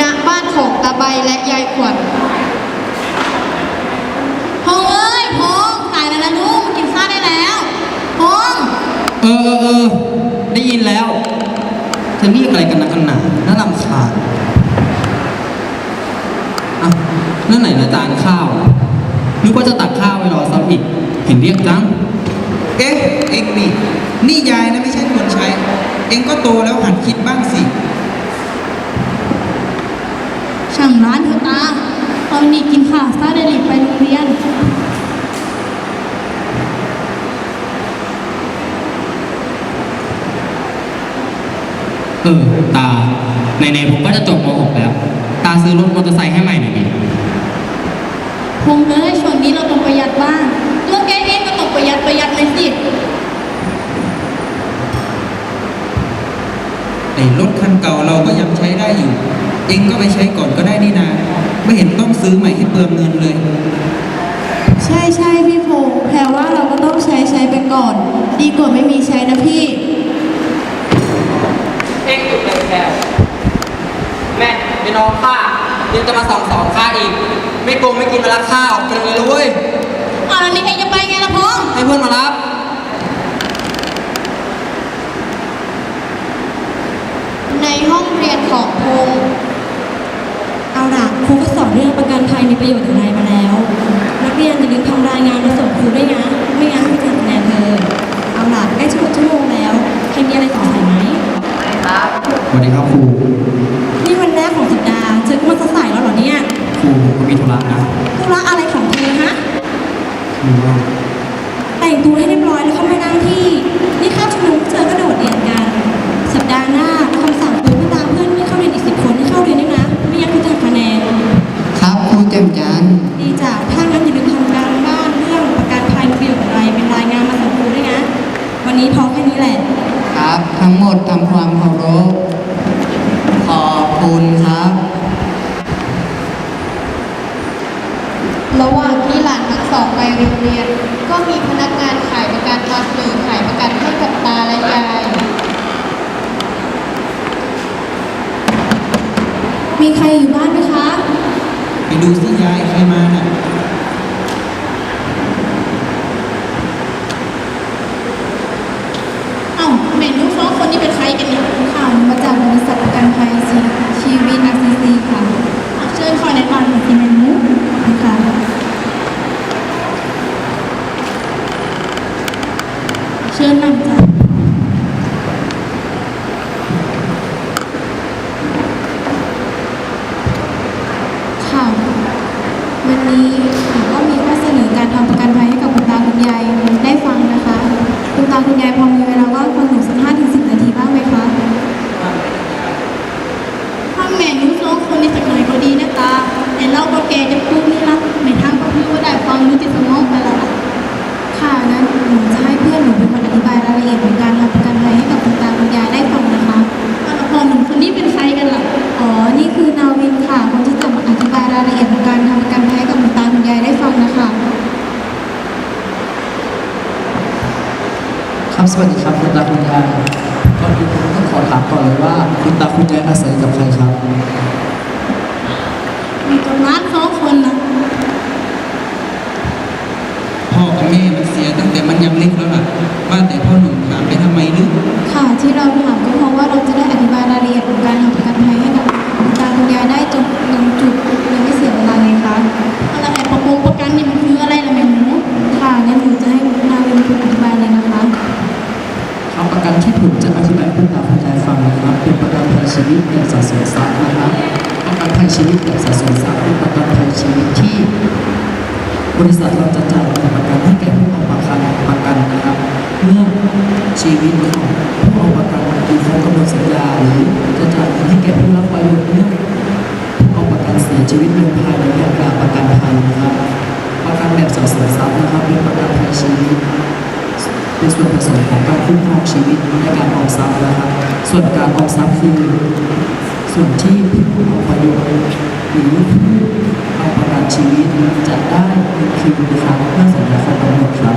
ณบ้านของตาใบและยายขวัญพงเอ้ยพงสายแล้วนะลูกมากินข้าวได้แล้วพงเออเออเออได้ยินแล้วจะเรียกอะไรกันนะกันหนาน่ารำคาญอะนั่นไหนละจานข้าวนึกว่าจะตักข้าวไว้รอซับอีกเห็นเรียกจัง เอ๊ะ เอ็งนี่ นี่ยายนะไม่ใช่คนใช้ เอ็งก็โตแล้วหัดคิดบ้างสิ ช่างร้านเถอะตาตอนนี้กินข้าวซาได้รีบไปโรงเรียน เออ ตาไหนๆผมก็จะจบม .6 แล้ว ตาซื้อรถมอเตอร์ไซค์ให้ใหม่หน่อยดิพงเอ้ยช่วงนี้เราต้องประหยัดบ้างตัวแกเองก็ต้องประหยัดประหยัดเลยสิ ไอ้รถคันเก่าเราก็ยังใช้ได้อยู่เอ็งก็ไปใช้ก่อนก็ได้นี่นา ไม่เห็นต้องซื้อใหม่ให้เปลืองเงินเลย ใช่ใช่พี่พงษ์แพรว่าเราก็ต้องใช้ใช้ไปก่อน ดีกว่าไม่มีใช้นะพี่ เอ็งหยุดเลยแกแม่ไปนอนข้ายังจะมาสองสองข้าอีก ไม่โกงไม่กินมาละข้าวกินเลยเลยเว้ยอ้าวแล้วนี่เองจะไปไงล่ะพงให้เพื่อนมารับ ในห้องเรียนของพงษ์ เอาล่ะครูก็สอน เรื่องประกันภัยมีประโยชน์อย่างไรมาแล้ว นักเรียนอย่าลืมทำรายงานมาส่งครูด้วยนะ ไม่งั้นไม่ถึงคะแนนเธอเอาล่ะใกล้จะหมดชั่วโมงแล้วใครมีอะไรสงสัยไหมสวัสดีครับครูนี่วันแรกของสัปดาห์เธอก็มาสายแล้วเหรอเนี่ยครูผมมีธุระนะธุระอะไรของเธอฮะคือว่าแต่งตัวให้เรียบร้อยแล้วเข้ามานั่งที่ นนี้พอแค่นี้แหละ ครับ ทั้งหมดทำความเคารพขอบคุณครับ ระหว่างที่หลานทั้งสองไปโรงเรียน ก็มีพนักงานขายประกันมาเสนอขายประกันให้กับตาและยาย มีใครอยู่บ้านไหมคะ ไปดูสิยายใครมาน่ะ เอ้าแม่ลูกสองคนนี้เป็นใครกันเนี่ย ข่าวมาจากบริษัทประกันภัยชีชีวิตอาซีซีค่ะ อะเชิญคอยในบ้านหน่อยสิแม่หนู นะคะ เชิญนั่งจ้ะ ค่ะวันนี้หนูก็มีข้อเสนอการทำประกันภัยให้กับคุณตาคุณยายได้ฟังนะคะ คุณตาคุณยายพอมีเวลาว่างฟังหนูสักห้าถึงสิบนาทีบ้างไหมคะ ถ้าแม่ลูกสองคนนี้สักหน่อยก็ดีนะตา แต่เราก็แก่จะปุ๊บนี่ละไม่ทางก็คือว่าได้ฟังดูติดสมองไปแล้วล่ะ ค่ะงั้นหนูจะให้เพื่อนหนูเป็นคนอธิบายรายละเอียดของการทำประกันภัยให้กับคุณตาคุณยายได้ฟังนะคะ แล้วพอหนุ่มคนนี้เป็นใครกันล่ะ อ๋อ นี่คือนาวินค่ะ คนที่จะมาอธิบายรายละเอียดของการทำประกันภัยให้กับคุณตาคุณยายได้ฟังนะคะ ครับสวัสดีครับคุณตาคุณยายก่อนอื่นผมต้องขอถามก่อนเลยว่าคุณตาคุณยายอาศัยกับใครครับ มีกับร้านสองคนนะพ่อกับแม่มันเสียตั้งแต่มันยังเล็กแล้วล่ะว่าแต่พ่อหนุ่มถามไปทำไมลึกค่ะที่เราถามก็เพราะว่าเราจะได้อธิบายรายละเอียดของการทำ ชีวิตแบบสะสมทรัพย์เป็นประกันภัยชีวิตที่ บริษัทเราจะจ่ายประกันให้แก่ผู้เอาประกันประกันนะครับ เมื่อชีวิตของผู้เอาประกันคือครบกำหนดสัญญาหรือจะจ่ายเงินให้แก่ผู้รับประโยชน์เมื่อผู้เอาประกันเสียชีวิตลงภายในระยะการประกันภัยนะครับประกันแบบสะสมทรัพย์นะครับเป็นประกันภัยชีวิตเป็นส่วนผสมของการคุ้มครองชีวิตในการออมทรัพย์นะครับ ส่วนการออมทรัพย์คือ ส่วนที่ผู้อพยพหรือผู้เอาประกันชีวิตจะได้เป็คืวนครับเพื่อสัญญาสัญญาหมดครับ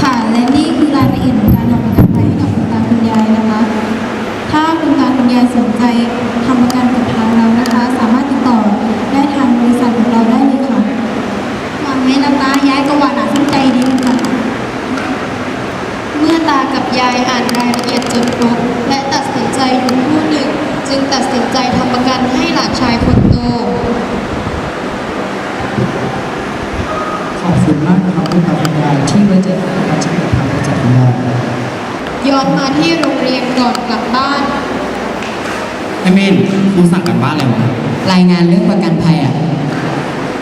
ค่ะและนี่คือรายละเอียดของการทำประกันภัยให้กับคุณตาคุณยายนะคะ ถ้าคุณตาคุณยายสนใจทำประกันกับทางเรานะคะ สามารถติดต่อได้ทางบริษัทของเราได้เลยค่ะวางไว้นะตายายก็หวานหนาสนใจดีค่ะเมื่อตากับยายอ่านรายละเอียดจนครบและตัดสินใจอยู่ผู้หนึ่ง จึงตัดสินใจทำประกันให้หลานชายคนโต ขอบคุณมากนะครับคุณตาคุณยายที่ไว้ใจการใช้ทางประจักษ์ของเราย้อนมาที่โรงเรียนก่อนกลับบ้าน ไอเมนครูสั่งกันบ้านอะไรวะรายงานเรื่องประกันภัยอะ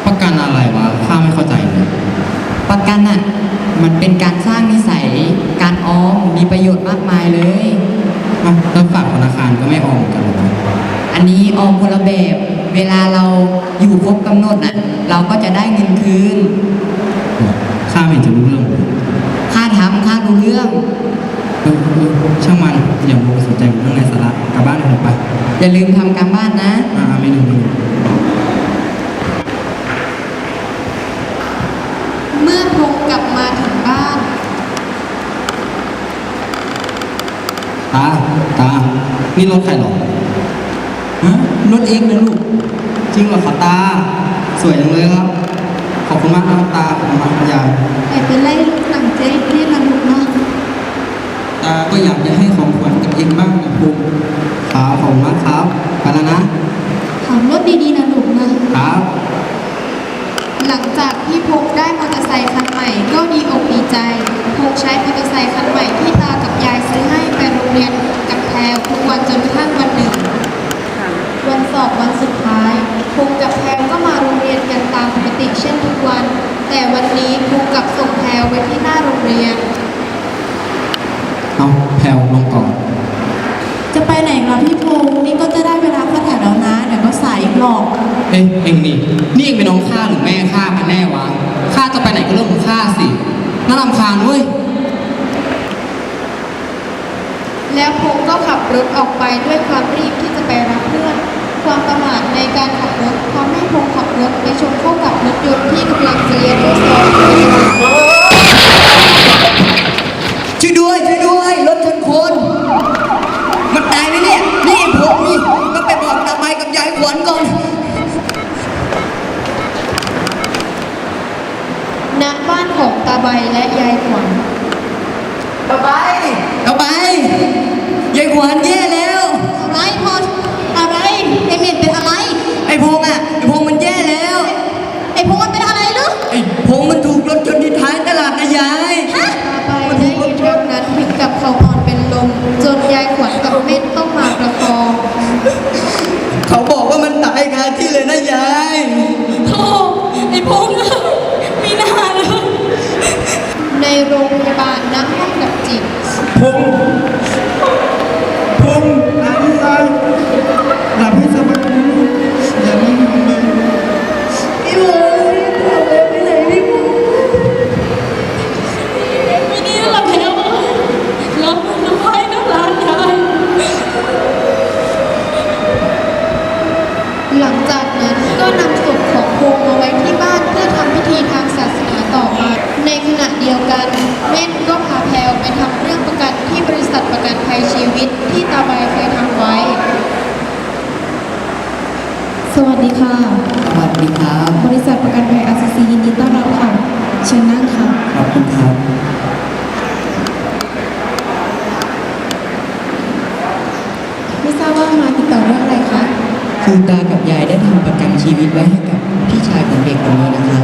ประกันอะไรวะข้าไม่เข้าใจเลย ประกันอะ มันเป็นการสร้างนิสัย การออม มีประโยชน์มากมายเลย อ้าวแล้วฝากธนาคารก็ไม่ออมเหมือนกันเหรอวะอันนี้ออมคนละแบบ เวลาเราอยู่ครบกำหนดอะ เราก็จะได้เงินคืน ข้าไม่เห็นจะรู้เรื่องเลยค่าทำค่ารู้เรื่อง เออเออช่างมันอย่ามัวไปสนใจเรื่องในสาระกลับบ้านกันเถอะไป อย่าลืมทำการบ้านนะ อ่าไม่ดูไม่ดู เมื่อพงกลับมาถึงบ้าน ตา ตา นี่รถใครหรอฮะรถเองนะลูก จริงเหรอครับตา สวยจังเลยครับ ขอบคุณมากครับตา ขอบคุณมากครับยายแต่เป็นไรลูกหนังเจ๊เรียนนะลูกเนาะ ตาก็อยากจะให้ของขวัญกับเองบ้างนะภูมิครับขอบคุณมากครับไปแล้วนะขับรถดีๆนะลูกนะ ครับ หลังจากที่พงได้มอเตอร์ไซค์คันใหม่ก็ดีอกดีใจพงใช้มอเตอร์ไซค์คันใหม่ที่ตากับยายซื้อให้ไปโรงเรียนกับแพรวทุกวันจนกระทั่งวันหนึ่ง วันสอบวันสุดท้าย พงกับแพรวก็มาโรงเรียนกันตามปกติเช่นทุกวัน แต่วันนี้พงกลับส่งแพรวไว้ที่หน้าโรงเรียน เอาแพลวลงก่อน จะไปไหนครับพี่พงษ์นี่ก็จะได้เวลาเข้าแถวแล้วนะ เดี๋ยวก็สายอีกหรอก เอ้ยเองนี่นี่เองเป็นน้องข้าหรือแม่ข้ากันแน่วะข้าจะไปไหนก็เรื่องของข้าสิน่ารำคาญเว้ยแล้วพงก็ขับรถออกไปด้วยความรีบที่จะไปรับเพื่อน ความประมาทในการขับรถทำให้พงขับรถไปชนเข้ากับรถยนต์ที่กำลังจะเลี้ยวเข้าซอยช่วยด้วยช่วยด้วยรถชนคน มันตายไหมเนี่ย นี่ผมนี่ต้องไปบอกตาใบกับยายขวัญก่อน ณบ้านของตาใบและยายขวัญตาใบตาใบยายขวัญแย่แล้วอะไรพออะไรไอเมนเป็นอะไร ไอ้พงษ์อะไอ้พง พงษ์ คือตากับยายได้ทำประกันชีวิตไว้ให้กับพี่ชายของเด็กคนนี้นะครับ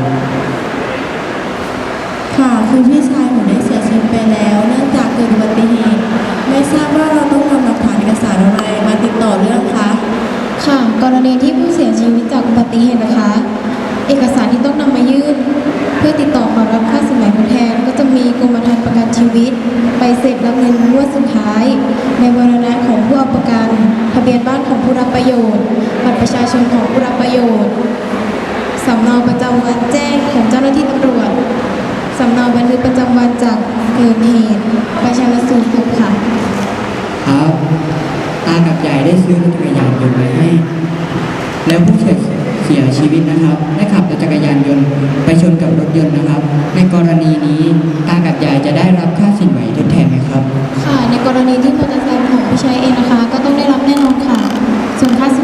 ค่ะคือพี่ชายหนูได้เสียชีวิตไปแล้วเนื่องจากเกิดอุบัติเหตุไม่ทราบว่าเราต้องนำหลักฐานเอกสารอะไรมาติดต่อเรื่องคะค่ะกรณีที่ผู้เสียชีวิตจากอุบัติเหตุนะคะ เอกสารที่ต้องนำมายื่น เพื่อติดต่อขอรับค่าสินไหมทดแทนก็จะ มีกรมธรรม์ประกันชีวิตใบเสร็จรับเงินงวดสุดท้าย ในวรณะของผู้เอาประกัน ทะเบียนบ้านของผู้รับประโยชน์ บัตรประชาชนของผู้รับประโยชน์สำเนาประจำวันแจ้งของเจ้าหน้าที่ตำรวจสำเนาบันทึกประจำวันจากเกิดเหตุประชาสูตรค่ะครับตากับยายได้ซื้อรถจักรยานยนต์ไว้ให้ แล้วผู้เสีย เสียชีวิตนะครับได้ขับรถจักรยานยนต์ไปชนกับรถยนต์นะครับ ในกรณีนี้ตากับยายจะได้รับค่าสินไหมทดแทนไหมครับ ค่ะ ในกรณีที่มอเตอร์ไซค์ของผู้ใช้เองนะคะ ก็ต้องได้รับแน่นอนค่ะ ส่วนค่าสิน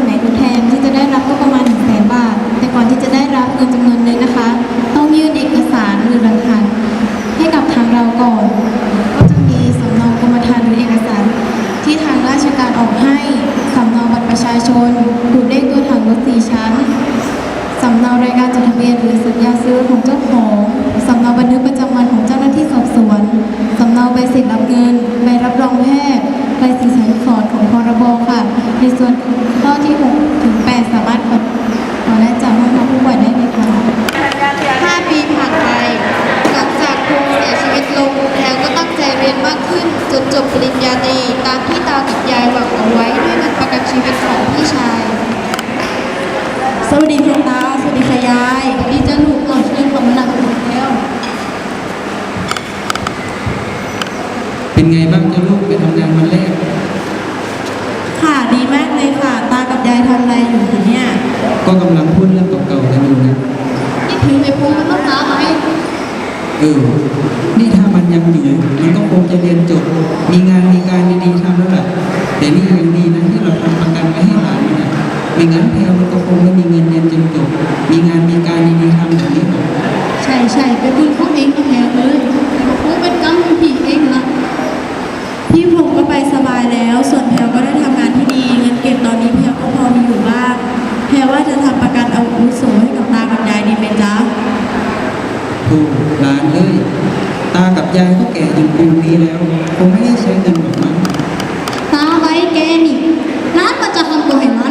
ไหมทดแทน Gandhi ยายก็แก่จนปูนนี้แล้วคงไม่ได้ใช้เงินแบบนั้นน้าไว้แกนี่ร้านประจำตัวเห็นร้า